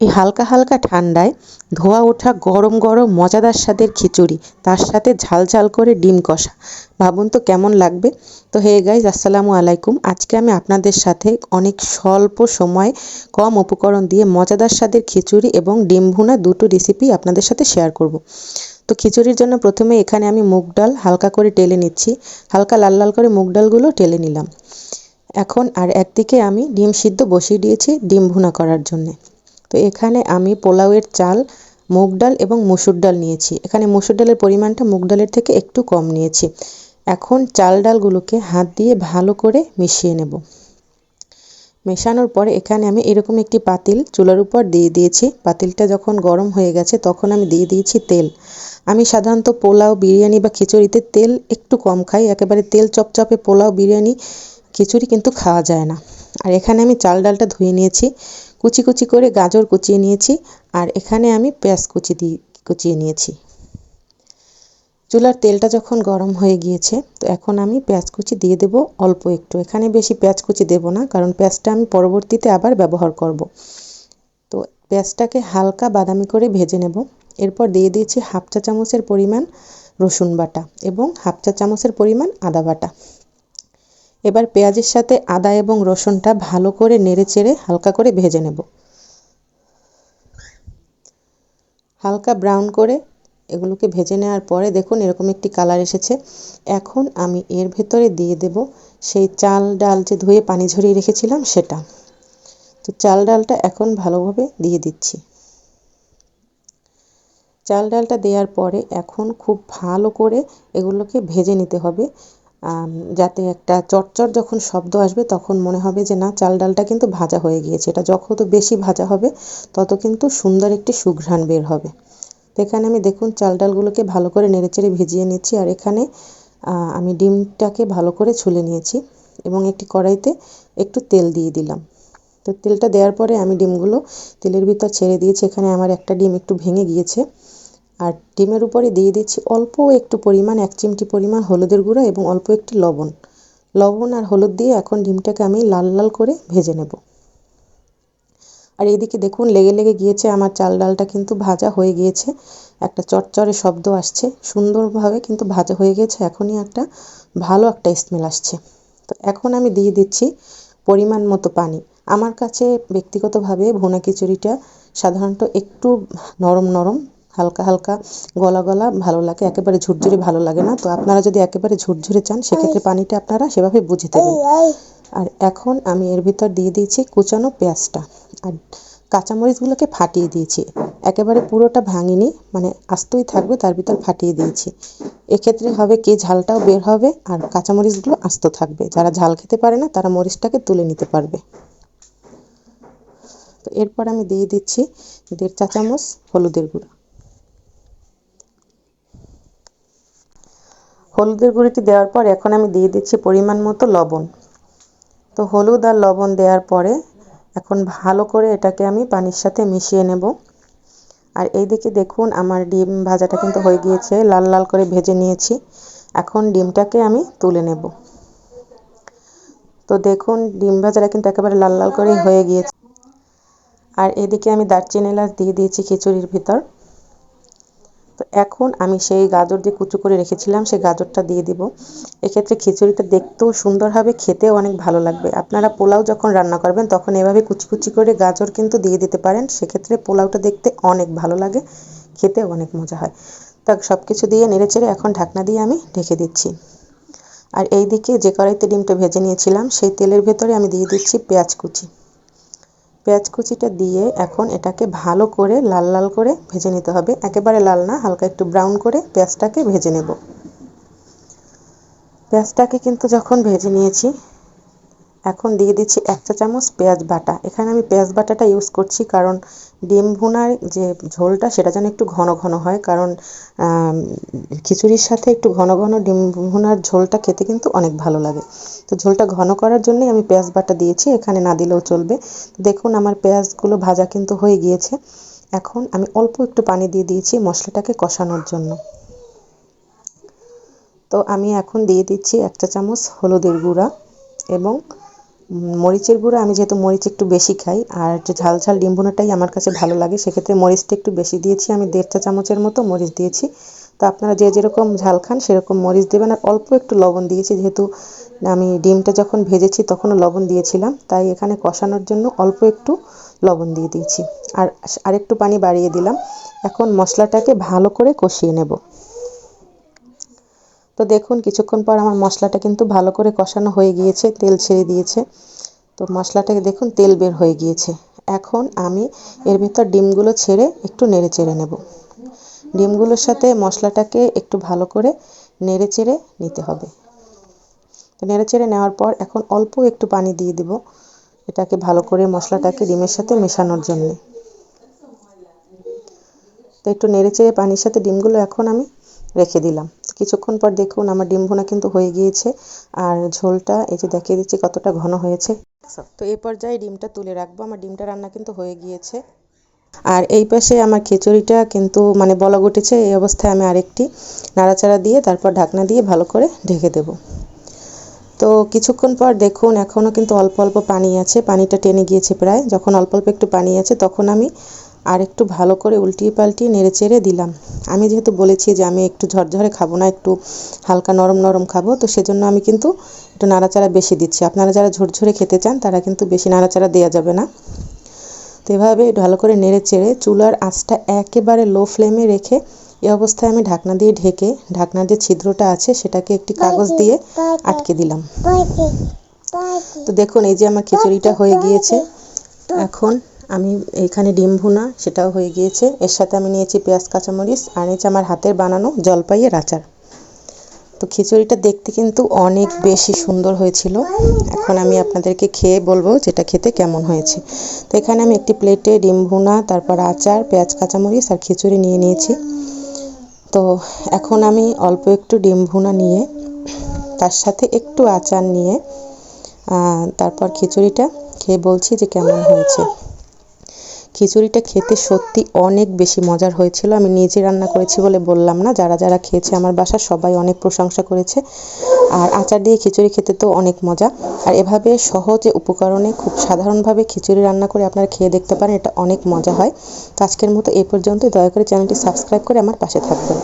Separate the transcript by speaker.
Speaker 1: এই হালকা হালকা ঠান্ডায় ধোয়া ওঠা গরম গরম মজাদার স্বাদের খিচুড়ি, তার সাথে ঝাল ঝাল করে ডিম কষা। ভাবুন তো কেমন লাগবে? তো হে গাইজ, আসসালামু আলাইকুম। আজকে আমি আপনাদের সাথে অনেক স্বল্প সময় কম উপকরণ দিয়ে মজাদার স্বাদের খিচুড়ি এবং ডিম ভুনা দুটো রেসিপি আপনাদের সাথে শেয়ার করব। তো খিচুড়ির জন্য প্রথমে এখানে আমি মুগ ডাল হালকা করে টেলে নিচ্ছি। হালকা লাল লাল করে মুগ ডালগুলো টেলে নিলাম। এখন আর একদিকে আমি ডিম সিদ্ধ বসিয়ে দিয়েছি ডিম ভুনা করার জন্যে। তো এখানে আমি পোলাওয়ের চাল, মুগ ডাল এবং মুসুর ডাল নিয়েছি। এখানে মুসুর ডালের পরিমাণটা মুগ ডালের থেকে একটু কম নিয়েছি। এখন চাল ডালগুলোকে হাত দিয়ে ভালো করে মিশিয়ে নেব। মেশানোর পরে এখানে আমি এরকম একটি পাতিল চুলার উপর দিয়ে দিয়েছি। পাতিলটা যখন গরম হয়ে গেছে তখন আমি দিয়ে দিয়েছি তেল। আমি সাধারণত পোলাও, বিরিয়ানি বা খিচুড়িতে তেল একটু কম খাই। একেবারে তেল চপচপে পোলাও, বিরিয়ানি, খিচুড়ি কিন্তু খাওয়া যায় না। আর এখানে আমি চাল ডালটা ধুয়ে নিয়েছি, কুচি কুচি করে গাজর কুচিয়ে নিয়েছি, আর এখানে আমি পেঁয়াজ কুচি দিয়ে, কুচিয়ে নিয়েছি। চুলার তেলটা যখন গরম হয়ে গিয়েছে, তো এখন আমি পেঁয়াজ কুচি দিয়ে দেব অল্প একটু। এখানে বেশি পেঁয়াজ কুচি দেব না, কারণ পেঁয়াজটা আমি পরবর্তীতে আবার ব্যবহার করব। তো পেঁয়াজটাকে হালকা বাদামি করে ভেজে নেব। এরপর দিয়ে দিয়েছি হাফ চা চামচের পরিমাণ রসুন বাটা এবং হাফ চা চামচের পরিমাণ আদা বাটা। এবার পেঁয়াজের সাথে আদা এবং রসুনটা ভালো করে নেড়ে চেড়ে হালকা করে ভেজে নেব। হালকা ব্রাউন করে এগুলোকে ভেজে নেওয়ার পরে দেখুন এরকম একটি কালার এসেছে। এখন আমি এর ভেতরে দিয়ে দেব সেই চাল ডাল যে ধুয়ে পানি ঝরিয়ে রেখেছিলাম সেটা। তো চাল ডালটা এখন ভালোভাবে দিয়ে দিচ্ছি। চাল ডালটা দেওয়ার পরে এখন খুব ভালো করে এগুলোকে ভেজে নিতে হবে। যাতে একটা চটচট যখন শব্দ আসবে, তখন মনে হবে যে, না, চাল ডালটা কিন্তু ভাজা হয়ে গিয়েছে। এটা যত বেশি ভাজা হবে, তত কিন্তু সুন্দর একটি সুঘ্রাণ বের হবে। এখানে আমি দেখুন, চাল ডালগুলোকে ভালো করে নেড়েচেড়ে ভিজিয়ে নিচ্ছি, আর এখানে আমি ডিমটাকে ভালো করে ছুলে নিয়েছি এবং একটি কড়াইতে একটু তেল দিয়ে দিলাম। তো তেলটা দেওয়ার পরে আমি ডিমগুলো তেলের ভিতর ছেড়ে দিয়েছি। এখানে আমার একটা ডিম একটু ভেঙে গিয়েছে। আর ডিমের উপরে দিয়ে দিচ্ছি অল্প একটু পরিমাণ, এক চিমটি পরিমাণ হলুদের গুঁড়ো এবং অল্প একটি লবণ। লবণ আর হলুদ দিয়ে এখন ডিমটাকে আমি লাল লাল করে ভেজে নেব। আর এদিকে দেখুন, লেগে লেগে গিয়েছে আমার চাল ডালটা কিন্তু ভাজা হয়ে গিয়েছে। একটা চটচরে শব্দ আসছে, সুন্দরভাবে কিন্তু ভাজা হয়ে গেছে এখনই একটা ভালো একটা স্মেল আসছে। তো এখন আমি দিয়ে দিচ্ছি পরিমাণ মতো পানি। আমার কাছে ব্যক্তিগতভাবে ভুনা খিচুড়িটা সাধারণত একটু নরম নরম হালকা হালকা গলা গলা ভালো লাগে একেবারে ঝুরঝুরে ভালো লাগে না। তো আপনারা যদি একেবারে ঝুরঝুরে চান সেক্ষেত্রে পানিটা আপনারা সেভাবে বুঝে দেবেন। আর এখন আমি এর ভিতর দিয়ে দিয়েছি কুচানো পেঁয়াজটা। আর কাঁচামরিচগুলোকে ফাটিয়ে দিয়েছি। একেবারে পুরোটা ভাঙিনি মানে আস্তই থাকবে তার ভিতর ফাটিয়ে দিয়েছি। এক্ষেত্রে হবে কি ঝালটাও বের হবে আর কাঁচামরিচগুলো আস্ত থাকবে। যারা ঝাল খেতে পারে না তারা মরিচটাকে তুলে নিতে পারবে। তো এরপর আমি দিয়ে দিচ্ছি দেড় চা চামচ হলুদের গুঁড়ো। হলুদের গুঁড়িটি দেওয়ার পর এখন আমি দিয়ে দিচ্ছি পরিমাণ মতো লবণ। তো হলুদ আর লবণ দেওয়ার পরে এখন ভালো করে এটাকে আমি পানির সাথে মিশিয়ে নেব। আর এইদিকে দেখুন আমার ডিম ভাজাটা কিন্তু হয়ে গিয়েছে, লাল লাল করে ভেজে নিয়েছি। এখন ডিমটাকে আমি তুলে নেব। তো দেখুন ডিম ভাজাটা কিন্তু একেবারে লাল লাল করে হয়ে গিয়েছে। আর এদিকে আমি দারচিনি এলাচ দিয়ে দিয়েছি খিচুড়ির ভিতর। এখন আমি সেই গাজর দিয়ে কুচু করে রেখেছিলাম, সেই গাজরটা দিয়ে দিব। এক্ষেত্রে খিচুড়িটা দেখতেও সুন্দর হবে, খেতেও অনেক ভালো লাগবে। আপনারা পোলাও যখন রান্না করবেন, তখন এভাবে কুচি কুচি করে গাজর কিন্তু দিয়ে দিতে পারেন। সেক্ষেত্রে পোলাওটা দেখতে অনেক ভালো লাগে খেতে অনেক মজা হয়। তা সব কিছু দিয়ে নেড়েচেড়ে এখন ঢাকনা দিয়ে আমি ঢেকে দিচ্ছি। আর এই দিকে যে কড়াইতে ডিমটা ভেজে নিয়েছিলাম, সেই তেলের ভেতরে আমি দিয়ে দিচ্ছি পেঁয়াজ কুচি। পেঁয়াজ কুচিটা দিয়ে এখন এটাকে ভালো করে লাল লাল করে ভেজে নিতে হবে। একেবারে লাল না, হালকা একটু ব্রাউন করে পেঁয়াজটাকে ভেজে নেব। পেঁয়াজটাকে কিন্তু যখন ভেজে নিয়েছি এখন দিয়ে দিচ্ছি এক চা চামচ পেঁয়াজ বাটা। এখানে আমি পেঁয়াজ বাটাটা ইউজ করছি কারণ ডিম ভুনার যে ঝোলটা, সেটা যেন একটু ঘন ঘন হয়। কারণ খিচুড়ির সাথে একটু ঘন ঘন ডিম ভুনার ঝোলটা খেতে কিন্তু অনেক ভালো লাগে। তো ঝোলটা ঘন করার জন্যই আমি পেঁয়াজ বাটা দিয়েছি, এখানে না দিলেও চলবে। দেখুন আমার পেঁয়াজগুলো ভাজা কিন্তু হয়ে গিয়েছে। এখন আমি অল্প একটু পানি দিয়ে দিয়েছি মশলাটাকে কষানোর জন্য। তো আমি এখন দিয়ে দিচ্ছি এক চা চামচ হলুদের গুঁড়া এবং মরিচের গুঁড়ো, আমি যেহেতু মরিচ একটু বেশি খাই, আর যে ঝাল ঝাল ডিম ভুনাটাই আমার কাছে ভালো লাগে, সেক্ষেত্রে মরিচটা একটু বেশি দিয়েছি, আমি দেড় চা চামচের মতো মরিচ দিয়েছি। তো আপনারা যে যেরকম ঝাল খান সেরকম মরিচ দেবেন, আর অল্প একটু লবণ দিয়েছি, যেহেতু আমি ডিমটা যখন ভেজেছি তখনও লবণ দিয়েছিলাম, তাই এখানে কষানোর জন্য অল্প একটু লবণ দিয়ে দিয়েছি। আর আরেকটু পানি বাড়িয়ে দিলাম। এখন মশলাটাকে ভালো করে কষিয়ে নেব। তো দেখুন, কিছুক্ষণ পর আমার মশলাটা কিন্তু ভালো করে কষানো হয়ে গিয়েছে, তেল ছেড়ে দিয়েছে। তো মশলাটাকে দেখুন, তেল বের হয়ে গিয়েছে। এখন আমি এর ভিতর ডিমগুলো ছেড়ে একটু নেড়ে চেড়ে নেব। ডিমগুলোর সাথে মশলাটাকে একটু ভালো করে নেড়ে চেড়ে নিতে হবে। তো নেড়ে চেড়ে নেওয়ার পর এখন অল্প একটু পানি দিয়ে দেব। এটাকে ভালো করে মশলাটাকে ডিমের সাথে মেশানোর জন্য। তো একটু নেড়ে চেড়ে পানির সাথে ডিমগুলো এখন আমি রেখে দিলাম। কিছুক্ষণ পর দেখুন আমার ডিম কিন্তু হয়ে গিয়েছে। আর ঝোলটা, এই যে দেখিয়ে দিচ্ছি কতটা ঘন হয়েছে। তো এই পর্যায়ে ডিমটা তুলে রাখব। আমার ডিমটা রান্না কিন্তু হয়ে গিয়েছে। আর এই পাশে আমার খিচুড়িটা কিন্তু মানে বলা উঠেছে, এই অবস্থায় আমি আরেকটি নাড়াচাড়া দিয়ে তারপর ঢাকনা দিয়ে ভালো করে ঢেকে দেব। তো কিছুক্ষণ পর দেখুন এখনও কিন্তু অল্প অল্প পানি আছে। পানিটা টেনে গিয়েছে প্রায়। যখন অল্প অল্প একটু পানি আছে, তখন আমি আর একটু ভালো করে উল্টিয়ে পাল্টিয়ে নেড়ে চেড়ে দিলাম। আমি যেহেতু বলেছি যে আমি একটু ঝরঝরে খাব না একটু হালকা নরম নরম খাব তো সেজন্য আমি কিন্তু একটু নাড়াচাড়া বেশি দিচ্ছি। আপনারা যারা ঝরঝরে খেতে চান তারা কিন্তু বেশি নাড়াচাড়া দেওয়া যাবে না। তো এভাবে ভালো করে নেড়ে চেড়ে চুলার আঁচটা একেবারে লো ফ্লেমে রেখে এই অবস্থায় আমি ঢাকনা দিয়ে ঢেকে ঢাকনার যে ছিদ্রটা আছে সেটাকে একটি কাগজ দিয়ে আটকে দিলাম। তো দেখুন এই যে আমার খিচুড়িটা হয়ে গিয়েছে। এখন আমি এখানে ডিম ভুনা, সেটাও হয়ে গিয়েছে। এর সাথে আমি নিয়েছি পেঁয়াজ, কাঁচামরিচ, আর নিয়েছি আমার হাতের বানানো জলপাইয়ের আচার। তো খিচুড়িটা দেখতে কিন্তু অনেক বেশি সুন্দর হয়েছিল। এখন আমি আপনাদেরকে খেয়ে বলব যেটা খেতে কেমন হয়েছে। তো এখানে আমি একটি প্লেটে ডিম ভুনা, তারপর আচার, পেঁয়াজ, কাঁচামরিচ আর খিচুড়ি নিয়ে নিয়েছি। তো এখন আমি অল্প একটু ডিম ভুনা নিয়ে, তার সাথে একটু আচার নিয়ে তারপর খিচুড়িটা খেয়ে বলছি যে কেমন হয়েছে। খিচুড়িটা খেতে সত্যি অনেক বেশি মজার হয়েছিল। আমি নিজে রান্না করেছি বলে বললাম না, যারা যারা খেয়েছে আমার বাসা সবাই অনেক প্রশংসা করেছে। আর আচার দিয়ে খিচুড়ি খেতে তো অনেক মজা। আর এভাবে সহজে উপকরণে খুব সাধারণভাবে খিচুড়ি রান্না করে আপনারা খেয়ে দেখতে পারেন, এটা অনেক মজা হয়। তো আজকের মতো এ পর্যন্তই। দয়া করে চ্যানেলটি সাবস্ক্রাইব করে আমার পাশে থাকবেন।